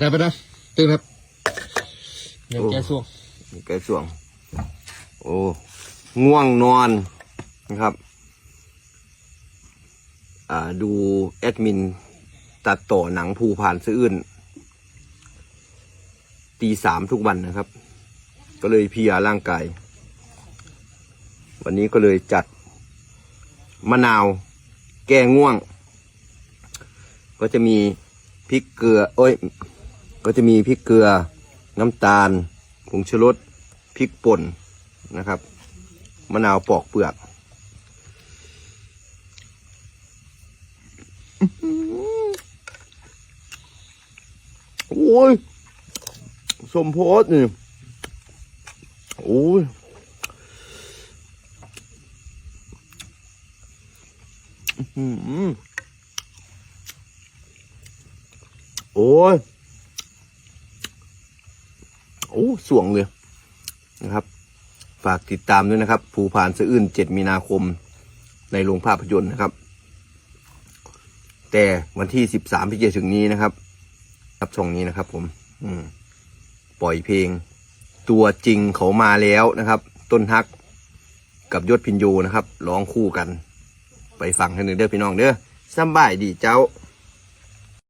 ได้ไปได้ตื่นครับเดี๋ยวแกส่วงแกส่วง โอ้ง่วงนอนนะครับ อ่าดูแอดมินตัดต่อหนังภูผ่านซื่ออื่นตีสามทุกวันนะครับ ก็เลยเพลียร่างกาย วันนี้ก็เลยจัดมะนาว แก้ง่วง ก็จะมีพริกเกลือ เอ้ย ก็จะมีพริกเกลือ น้ำตาลผงชูรสพริกป่นนะครับมะนาวปอกเปลือกโอ้ยสมโพธนี่โอ้ยโอ้ย โอ้สวงเลยนะครับ ฝากติดตามด้วยนะครับ ภูพานสะอื้นเจ็ดมีนาคมในโรงภาพยนตร์นะครับ แต่วันที่สิบสามที่จะถึงนี้นะครับรับช่องนี้นะครับ ผม อืม ปล่อยเพลง ตัวจริงเขามาแล้วนะครับ ต้นฮักกับยศพินโยนะครับร้องคู่กัน ไปฟังให้หนึ่งเด้อพี่น้องเด้อสบายดีเจ้า